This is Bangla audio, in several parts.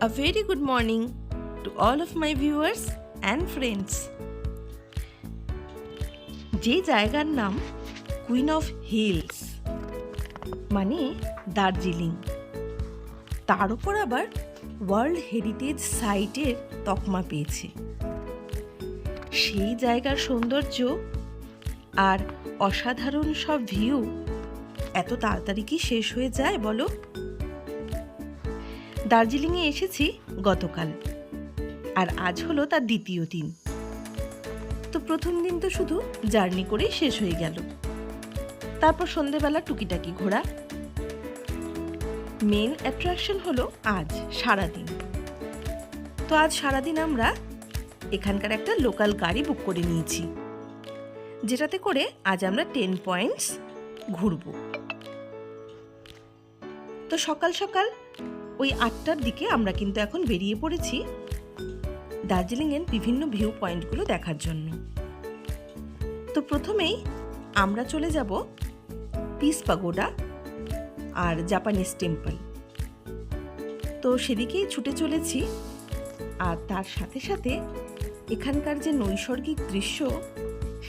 A very good morning to all of my viewers and friends. যে জায়গার নাম কুইন অফ হিলস মানে দার্জিলিং। তার উপর আবার ওয়ার্ল্ড হেরিটেজ সাইটের তকমা পেয়েছে। সেই জায়গার সৌন্দর্য আর অসাধারণ সব ভিউ এত তাড়াতাড়ি কি শেষ হয়ে যায় বলো? দার্জিলিংয়ে এসেছি গতকাল। আর আজ হলো তার দ্বিতীয় দিন। তো প্রথম দিন তো শুধু জার্নি করেই শেষ হয়ে গেল। তারপর সন্ধেবেলা টুকিটাকি ঘোরা। মেন অ্যাট্রাকশন হলো আজ, সারাদিন। তো আজ সারাদিন আমরা এখানকার একটা লোকাল গাড়ি বুক করে নিয়েছি। যেটাতে করে আজ আমরা টেন পয়েন্টস ঘুরবো। তো সকাল সকাল ওই আটটার দিকে আমরা কিন্তু এখন বেরিয়ে পড়েছি দার্জিলিংয়ের বিভিন্ন ভিউ পয়েন্টগুলো দেখার জন্য। তো প্রথমেই আমরা চলে যাব পিস পাগোডা আর জাপানিজ টেম্পল। তো সেদিকেই ছুটে চলেছি আর তার সাথে সাথে এখানকার যে নৈসর্গিক দৃশ্য,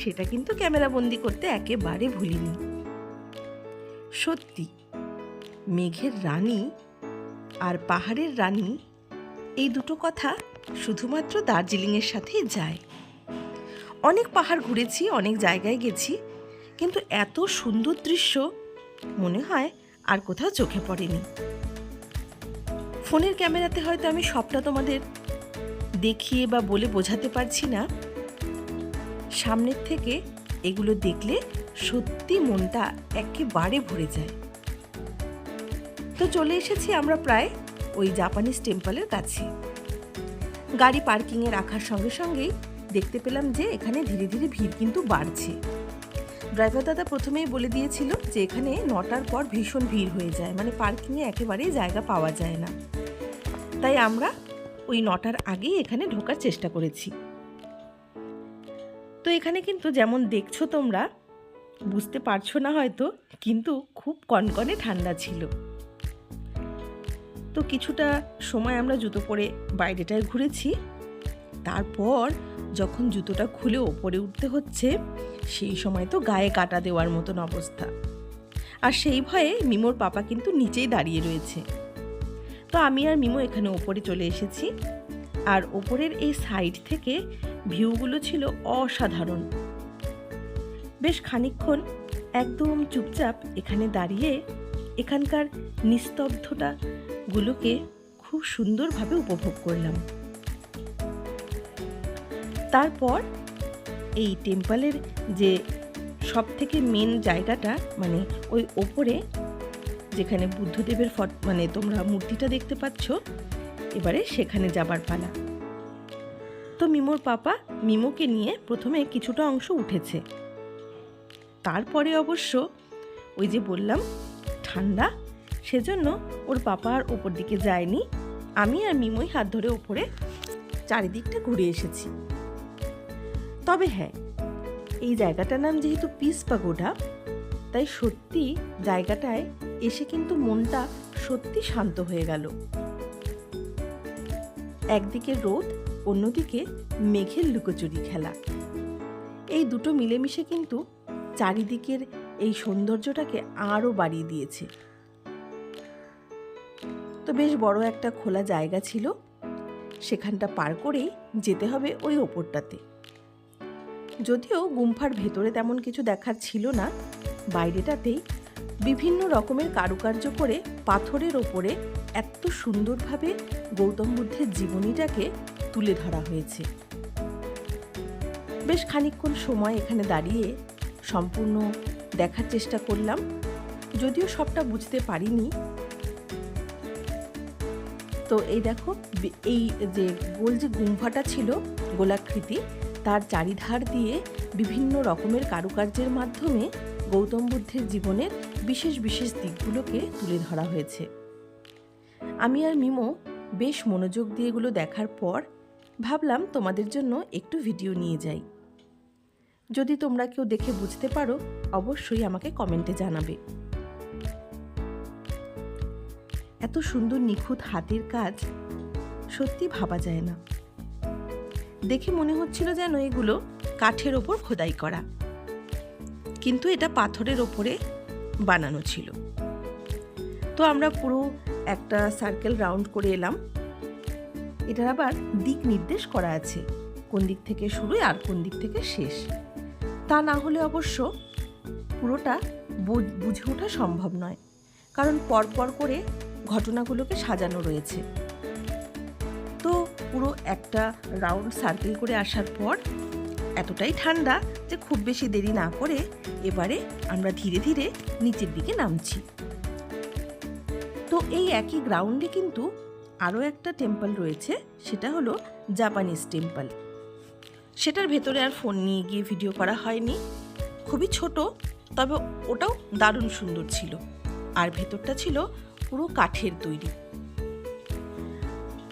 সেটা কিন্তু ক্যামেরাবন্দি করতে একেবারে ভুলিনি। সত্যি, মেঘের রানী আর পাহাড়ের রানী এই দুটো কথা শুধুমাত্র দার্জিলিংয়ের সাথেই যায়। অনেক পাহাড় ঘুরেছি, অনেক জায়গায় গেছি, কিন্তু এত সুন্দর দৃশ্য মনে হয় আর কোথাও চোখে পড়েনি। ফোনের ক্যামেরাতে হয়তো আমি সবটা তোমাদের দেখিয়ে বা বলে বোঝাতে পারছি না। সামনের থেকে এগুলো দেখলে সত্যি মনটা একেবারে ভরে যায়। তো চলে এসেছি আমরা প্রায় ওই জাপানিজ টেম্পলের কাছে। গাড়ি পার্কিংয়ে রাখার সঙ্গে সঙ্গেই দেখতে পেলাম যে এখানে ধীরে ধীরে ভিড় কিন্তু বাড়ছে। ড্রাইভার দাদা প্রথমেই বলে দিয়েছিল যে এখানে নটার পর ভীষণ ভিড় হয়ে যায় মানে পার্কিংয়ে একেবারেই জায়গা পাওয়া যায় না। তাই আমরা ওই নটার আগেই এখানে ঢোকার চেষ্টা করেছি। তো এখানে কিন্তু যেমন দেখছ তোমরা, বুঝতে পারছ না হয়তো, কিন্তু খুব কনকনে ঠান্ডা ছিল। তো কিছুটা সময় আমরা জুতো পরে বাইরেটায় ঘুরেছি। তারপর যখন জুতোটা খুলে ওপরে উঠতে হচ্ছে, সেই সময় তো গায়ে কাটা দেওয়ার মতন অবস্থা। আর সেই ভয়ে মিমোর পাপা কিন্তু নিচেই দাঁড়িয়ে রয়েছে। তো আমি আর মিমো এখানে ওপরে চলে এসেছি। আর ওপরের এই সাইড থেকে ভিউগুলো ছিল অসাধারণ। বেশ খানিকক্ষণ একদম চুপচাপ এখানে দাঁড়িয়ে এখানকার নিস্তব্ধতা গুলোকে খুব সুন্দরভাবে উপভোগ করলাম। তারপর এই টেম্পলের যে সব থেকে মেন জায়গাটা মানে ওই ওপরে যেখানে বুদ্ধদেবের ফট মানে তোমরা মূর্তিটা দেখতে পাচ্ছ, এবারে সেখানে যাবার পালা। তো মিমোর পাপা মিমোকে নিয়ে প্রথমে কিছুটা অংশ উঠেছে। তারপরে অবশ্য ওই যে বললাম, ঠান্ডা সেজন্য ওর পাপা আর ওপর দিকে যায়নি। আমি আর মিমই হাত ধরে ওপরে চারিদিকটা ঘুরে এসেছি। তবে হ্যাঁ এই জায়গাটার নাম যেহেতু পিস পাগোডা, তাই সত্যি জায়গাটায় এসে কিন্তু মনটা সত্যি শান্ত হয়ে গেল। একদিকে রোদ, অন্যদিকে মেঘের লুকোচুরি খেলা। এই দুটো মিলেমিশে কিন্তু চারিদিকের এই সৌন্দর্যটাকে আরও বাড়িয়ে দিয়েছে। তো বেশ বড় একটা খোলা জায়গা ছিল। সেখানটা পার করেই যেতে হবে ওই ওপরটাতে। যদিও গুম্ফার ভেতরে তেমন কিছু দেখার ছিল না, বাইরেটাতেই বিভিন্ন রকমের কারুকার্য করে পাথরের ওপরে এত সুন্দরভাবে গৌতম বুদ্ধের জীবনীটাকে তুলে ধরা হয়েছে। বেশ খানিকক্ষণ সময় এখানে দাঁড়িয়ে সম্পূর্ণ দেখার চেষ্টা করলাম, যদিও সবটা বুঝতে পারিনি তো এই দেখো এই যে গোল যে গুম্ফাটা ছিল গোলাকৃতি, তার চারিধার দিয়ে বিভিন্ন রকমের কারুকার্যের মাধ্যমে গৌতম বুদ্ধের জীবনের বিশেষ বিশেষ দিকগুলোকে তুলে ধরা হয়েছে। আমি আর মিমো বেশ মনোযোগ দিয়ে এগুলো দেখার পর ভাবলাম তোমাদের জন্য একটু ভিডিও নিয়ে যাই। যদি তোমরা কেউ দেখে বুঝতে পারো, অবশ্যই আমাকে কমেন্টে জানাবে। এত সুন্দর নিখুঁত হাতের কাজ সত্যি ভাবা যায় না। দেখে মনে হচ্ছিল যেন এগুলো কাঠের ওপর খোদাই করা। কিন্তু এটা পাথরের ওপরে বানানো ছিল। তো আমরা পুরো একটা সার্কেল রাউন্ড করে এলাম। এটার আবার দিক নির্দেশ করা আছে, কোন দিক থেকে শুরু আর কোন দিক থেকে শেষ। তা না হলে অবশ্য পুরোটা বুঝে ওঠা সম্ভব নয়। কারণ পরপর করে ঘটনাগুলোকে সাজানো রয়েছে। তো পুরো একটা রাউন্ড সার্কেল করে আসার পর এতটাই ঠান্ডা যে খুব বেশি দেরি না করে এবারে আমরা ধীরে ধীরে নিচের দিকে নামছি। তো এই একই গ্রাউন্ডে কিন্তু আরও একটা টেম্পল রয়েছে, সেটা হলো জাপানিজ টেম্পল সেটার ভেতরে আর ফোন নিয়ে গিয়ে ভিডিও করা হয়নি। খুবই ছোট, তবে ওটাও দারুণ সুন্দর ছিল। আর ভেতরটা ছিল পুরো কাঠের তৈরি।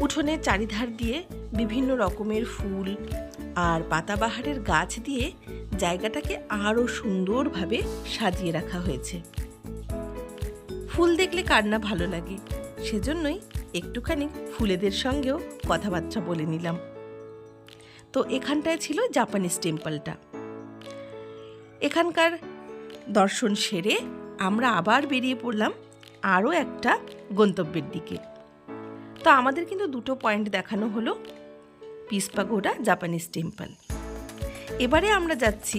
উঠোনের চারিধার দিয়ে বিভিন্ন রকমের ফুল আর পাতাবাহারের গাছ দিয়ে জায়গাটাকে আরও সুন্দরভাবে সাজিয়ে রাখা হয়েছে। ফুল দেখলে কার না ভালো লাগে, সেজন্যই একটুখানি ফুলেদের সঙ্গেও কথাবার্তা বলে নিলাম। তো এখানটায় ছিল জাপানিজ টেম্পলটা। এখানকার দর্শন সেরে আমরা আবার বেরিয়ে পড়লাম আরও একটা গন্তব্যের দিকে। তো আমাদের কিন্তু দুটো পয়েন্ট দেখানো হলো, পিসপাগোডা, জাপানিজ টেম্পল। এবারে আমরা যাচ্ছি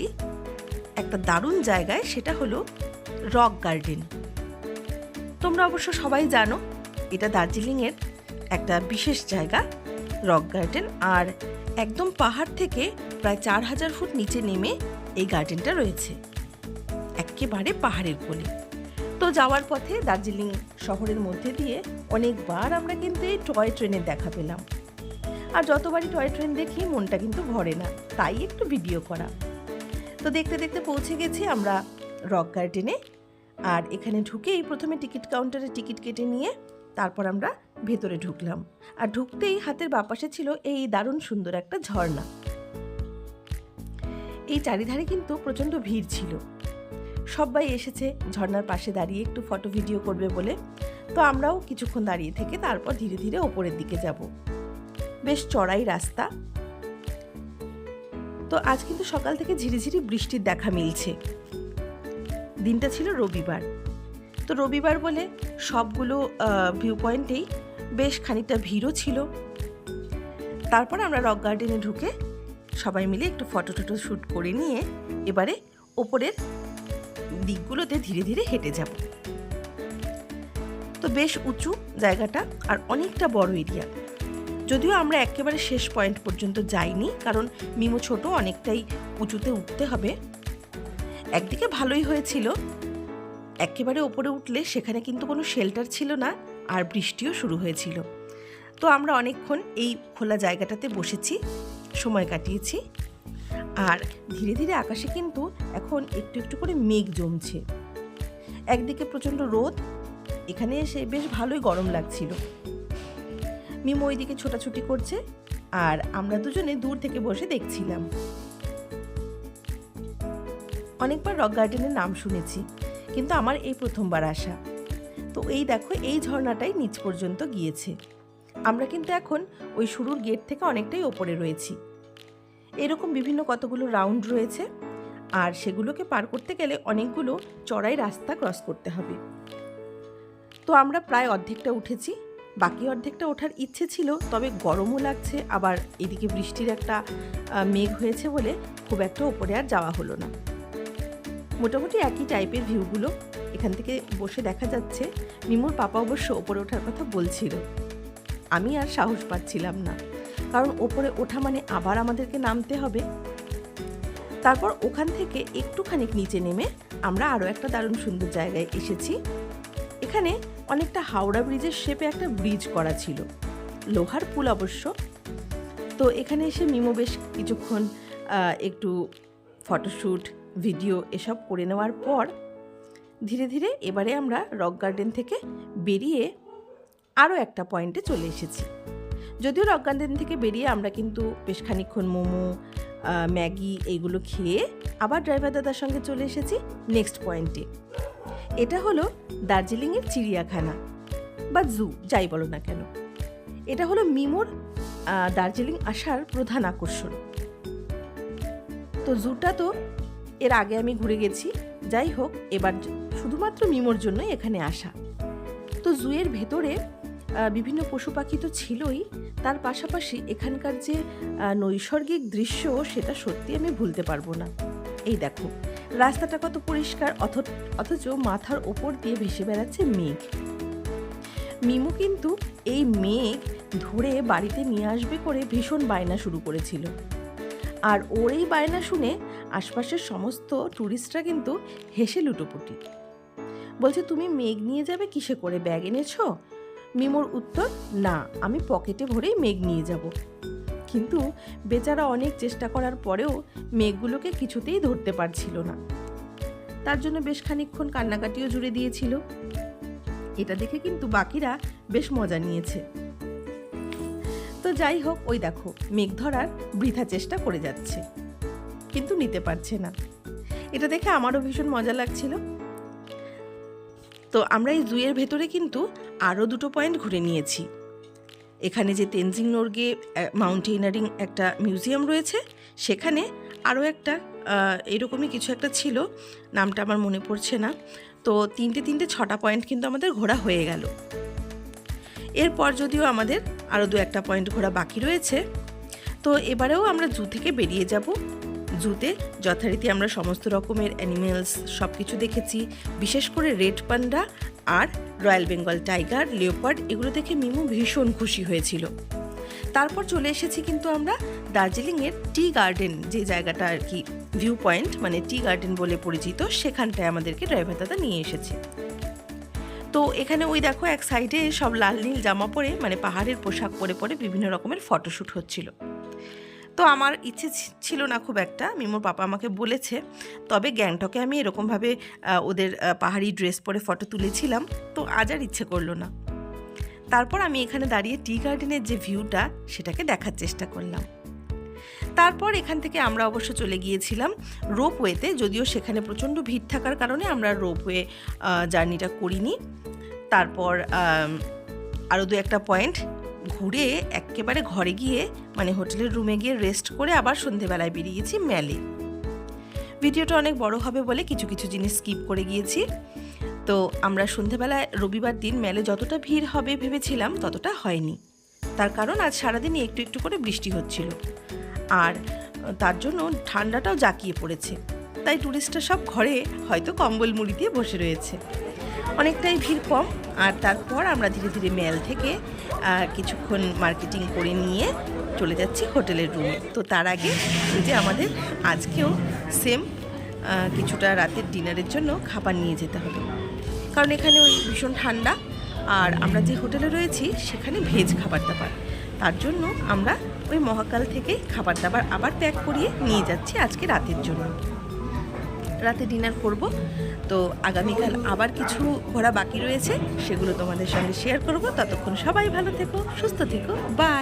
একটা দারুণ জায়গায়, সেটা হলো রক গার্ডেন। তোমরা অবশ্য সবাই জানো, এটা দার্জিলিংয়ের একটা বিশেষ জায়গা, রক গার্ডেন। আর একদম পাহাড় থেকে প্রায় চার হাজার ফুট নিচে নেমে এই গার্ডেনটা রয়েছে, একেবারে পাহাড়ের কোলে। তো যাওয়ার পথে দার্জিলিং শহরের মধ্যে দিয়ে অনেকবার আমরা কিন্তু এই টয় ট্রেনের দেখা পেলাম। আর যতবারই টয় ট্রেন দেখি, মনটা কিন্তু ভরে না। তাই একটু ভিডিও করা। তো দেখতে দেখতে পৌঁছে গেছি আমরা রক গার্ডেনে। আর এখানে ঢুকেই প্রথমে টিকিট কাউন্টারে টিকিট কেটে নিয়ে তারপর আমরা ভেতরে ঢুকলাম। আর ঢুকতেই হাতের বাপাশে ছিল এই দারুণ সুন্দর একটা ঝর্ণা। এই চারিধারে কিন্তু প্রচণ্ড ভিড় ছিল। সবাই এসেছে ঝর্নার পাশে দাঁড়িয়ে একটু ফটো ভিডিও করবে বলে। তো আমরাও কিছুক্ষণ দাঁড়িয়ে থেকে তারপর ধীরে ধীরে ওপরের দিকে যাব। বেশ চড়াই রাস্তা। তো আজ কিন্তু সকাল থেকে ঝিরিঝিরি বৃষ্টির দেখা মিলছে। দিনটা ছিল রবিবার। তো রবিবার বলে সবগুলো ভিউ পয়েন্টেই বেশ খানিকটা ভিড়ও ছিল। তারপর আমরা রক গার্ডেনে ঢুকে সবাই মিলে একটু ফটো টটো শ্যুট করে নিয়ে এবারে ওপরের দিকগুলোতে ধীরে ধীরে হেঁটে যাব। তো বেশ উঁচু জায়গাটা আর অনেকটা বড় এরিয়া। যদিও আমরা একেবারে শেষ পয়েন্ট পর্যন্ত যাইনি, কারণ মিমো ছোট অনেকটাই উঁচুতে উঠতে হবে। একদিকে ভালোই হয়েছিল, একেবারে ওপরে উঠলে সেখানে কিন্তু কোনো শেল্টার ছিল না আর বৃষ্টিও শুরু হয়েছিল। তো আমরা অনেকক্ষণ এই খোলা জায়গাটাতে বসেছি, সময় কাটিয়েছি। আর ধীরে ধীরে আকাশে কিন্তু এখন একটু একটু করে মেঘ জমছে। একদিকে প্রচণ্ড রোদ, এখানে এসে বেশ ভালোই গরম লাগছিল। মিমো ওইদিকে ছোটাছুটি করছে আর আমরা দুজনে দূর থেকে বসে দেখছিলাম। অনেকবার রক গার্ডেনের নাম শুনেছি, কিন্তু আমার এই প্রথমবার আসা। তো এই দেখো, এই ঝর্ণাটাই নিচ পর্যন্ত গিয়েছে। আমরা কিন্তু এখন ওই শুরুর গেট থেকে অনেকটাই ওপরে রয়েছি। এরকম বিভিন্ন কতগুলো রাউন্ড রয়েছে। আর সেগুলোকে পার করতে গেলে অনেকগুলো চড়াই রাস্তা ক্রস করতে হবে। তো আমরা প্রায় অর্ধেকটা উঠেছি। বাকি অর্ধেকটা ওঠার ইচ্ছে ছিল, তবে গরমও লাগছে, আবার এদিকে বৃষ্টির একটা মেঘ হয়েছে বলে খুব একটা ওপরে আর যাওয়া হলো না। মোটামুটি একই টাইপের ভিউগুলো এখান থেকে বসে দেখা যাচ্ছে, মিমুর পাপা অবশ্য ওপরে ওঠার কথা বলছিল। আমি আর সাহস পাচ্ছিলাম না। কারণ ওপরে ওঠা মানে আবার আমাদেরকে নামতে হবে। তারপর ওখান থেকে একটুখানি নিচে নেমে আমরা আরও একটা দারুণ সুন্দর জায়গায় এসেছি। এখানে অনেকটা হাওড়া ব্রিজের শেপে একটা ব্রিজ করা ছিল। লোহার পুল অবশ্য। তো এখানে এসে মিমো বেশ কিছুক্ষণ একটু ফটোশ্যুট ভিডিও এসব করে নেওয়ার পর ধীরে ধীরে এবারে আমরা রক গার্ডেন থেকে বেরিয়ে আরও একটা পয়েন্টে চলে এসেছি। যদিও রক গার্ডেন থেকে বেরিয়ে আমরা কিন্তু বেশ খানিকক্ষণ মোমো ম্যাগি এইগুলো খেয়ে আবার ড্রাইভার দাদার সঙ্গে চলে এসেছি নেক্সট পয়েন্টে এটা হলো দার্জিলিংয়ের চিড়িয়াখানা বা জু যাই বলো না কেন। এটা হলো মিমোর দার্জিলিং আসার প্রধান আকর্ষণ। তো জুটা তো এর আগে আমি ঘুরে গেছি, যাই হোক এবার শুধুমাত্র মিমোর জন্যই এখানে আসা। তো জুয়ের ভেতরে বিভিন্ন পশু পাখি তো ছিলই। তার পাশাপাশি এখানকার যে নৈসর্গিক দৃশ্য, সেটা সত্যি আমি ভুলতে পারব না। এই দেখো, রাস্তাটা কত পরিষ্কার, অথ- অথচ মাথার ওপর দিয়ে ভেসে বেড়াচ্ছে মেঘ। মিমু কিন্তু এই মেঘ ধরে বাড়িতে নিয়ে আসবে করে ভীষণ বায়না শুরু করেছিল। আর ওর এই বায়না শুনে আশপাশের সমস্ত ট্যুরিস্টরা কিন্তু হেসে লুটোপুটি। বলছে, তুমি মেঘ নিয়ে যাবে, কিসে করে ব্যাগ এনেছো? মিমোর উত্তর, না, আমি পকেটে ভরেই মেঘ নিয়ে যাব। কিন্তু বেচারা অনেক চেষ্টা করার পরেও মেঘগুলোকে কিছুতেই ধরতে পারছিল না। তার জন্য বেশ খানিকক্ষণ কান্নাকাটিও জুড়ে দিয়েছিল। এটা দেখে কিন্তু বাকিরা বেশ মজা নিয়েছে। তো যাই হোক, ওই দেখো, মেঘ ধরার বৃথা চেষ্টা করে যাচ্ছে, কিন্তু নিতে পারছে না। এটা দেখে আমারও ভীষণ মজা লাগছিল। তো আমরা এই জুয়ের ভেতরে কিন্তু আরও দুটো পয়েন্ট ঘুরে নিয়েছি। এখানে যে তেনজিং নোরগে মাউন্টেনারিং একটা মিউজিয়াম রয়েছে, সেখানে আরও একটা এরকমই কিছু একটা ছিল, নামটা আমার মনে পড়ছে না। তো তিনটে তিনটে ছটা পয়েন্ট কিন্তু আমাদের ঘোরা হয়ে গেল। এরপর যদিও আমাদের আরও দু একটা পয়েন্ট ঘোরা বাকি রয়েছে, তো এবারেও আমরা জু থেকে বেরিয়ে যাব। জুতে যথারীতি আমরা সমস্ত রকমের অ্যানিমেলস সব কিছু দেখেছি, বিশেষ করে রেড পান্ডা আর রয়্যাল বেঙ্গল টাইগার, লিওপার্ড এগুলো দেখে মিমু ভীষণ খুশি হয়েছিল। তারপর চলে এসেছি কিন্তু আমরা দার্জিলিংয়ের টি গার্ডেন যে জায়গাটা আর কি, ভিউ পয়েন্ট মানে টি গার্ডেন বলে পরিচিত, সেখানটায় আমাদেরকে ড্রাইভার দাদা নিয়ে এসেছে। তো এখানে ওই দেখো এক সাইডে সব লাল নীল জামা পরে মানে পাহাড়ের পোশাক পরে পরে বিভিন্ন রকমের ফটোশ্যুট হচ্ছিল। তো আমার ইচ্ছে ছিল না খুব একটা। মিমোর পাপা আমাকে বলেছে, তবে গ্যাংটকে আমি এরকমভাবে ওদের পাহাড়ি ড্রেস পরে ফটো তুলেছিলাম, তো আজ আর ইচ্ছে করল না। তারপর আমি এখানে দাঁড়িয়ে টি গার্ডেনের যে ভিউটা, সেটাকে দেখার চেষ্টা করলাম। তারপর এখান থেকে আমরা অবশ্য চলে গিয়েছিলাম রোপওয়েতে, যদিও সেখানে প্রচণ্ড ভিড় থাকার কারণে আমরা রোপওয়ে জার্নিটা করিনি। তারপর আরও দু একটা পয়েন্ট ঘুরে একেবারে ঘরে গিয়ে মানে হোটেলের রুমে গিয়ে রেস্ট করে আবার সন্ধেবেলায় বেরিয়েছি ম্যালে। ভিডিওটা অনেক বড় হবে বলে কিছু কিছু জিনিস স্কিপ করে গিয়েছি। তো আমরা সন্ধেবেলায় রবিবার দিন মেলে যতটা ভিড় হবে ভেবেছিলাম ততটা হয়নি। তার কারণ আজ সারাদিনই একটু একটু করে বৃষ্টি হচ্ছিল। আর তার জন্য ঠান্ডাটাও জাঁকিয়ে পড়েছে। তাই টুরিস্টরা সব ঘরে হয়তো কম্বল মুড়ি দিয়ে বসে রয়েছে। অনেকটাই ভিড় কম আর তারপর আমরা ধীরে ধীরে মেল থেকে কিছুক্ষণ মার্কেটিং করে নিয়ে চলে যাচ্ছি হোটেলের রুমে। তো তার আগে যে আমাদের আজকেও সেম কিছুটা রাতের ডিনারের জন্য খাবার নিয়ে যেতে হবে। কারণ এখানে ওই ভীষণ ঠান্ডা, আর আমরা যে হোটেলে রয়েছি সেখানে ভেজ খাবার দাবার। তার জন্য আমরা ওই মহাকাল থেকে খাবার দাবার আবার প্যাক করিয়ে নিয়ে যাচ্ছি আজকে রাতের জন্য। রাতে ডিনার করব। তো আগামীকাল আবার কিছু ঘোরা বাকি রয়েছে, সেগুলো তোমাদের সঙ্গে শেয়ার করব। ততক্ষণ সবাই ভালো থেকো, সুস্থ থেকো বাই